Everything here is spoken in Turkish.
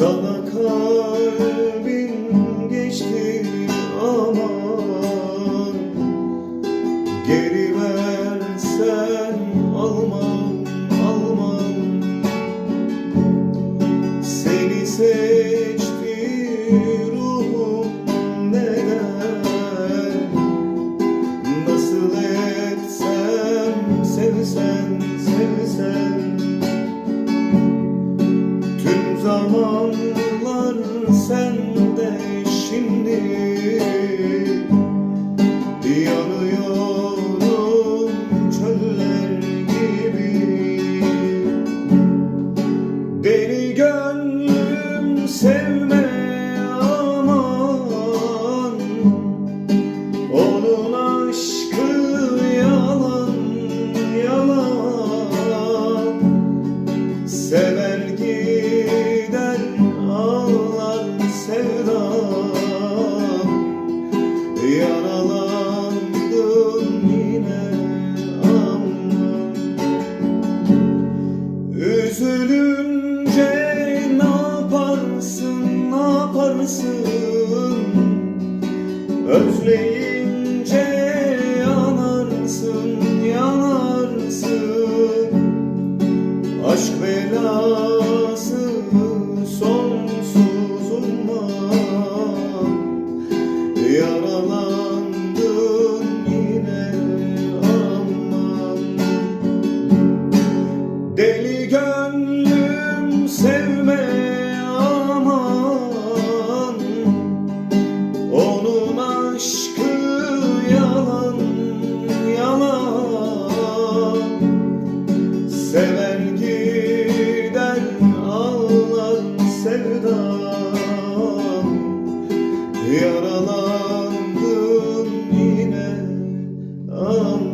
Sana kalbim geçti aman. Geri versen almam almam Seni seçti ruhum neden? Nasıl etsem sevsen sevsen zamanlar sende şimdi. Yanıyorum çöller gibi. Deli gönlüm sevme aman. Onun aşkı yalan yalan. Sever Özleyince yanarsın yanarsın. Aşk belası sonsuz umman Yaralandın Seven giden ağlar sevdam Yaralandım yine ama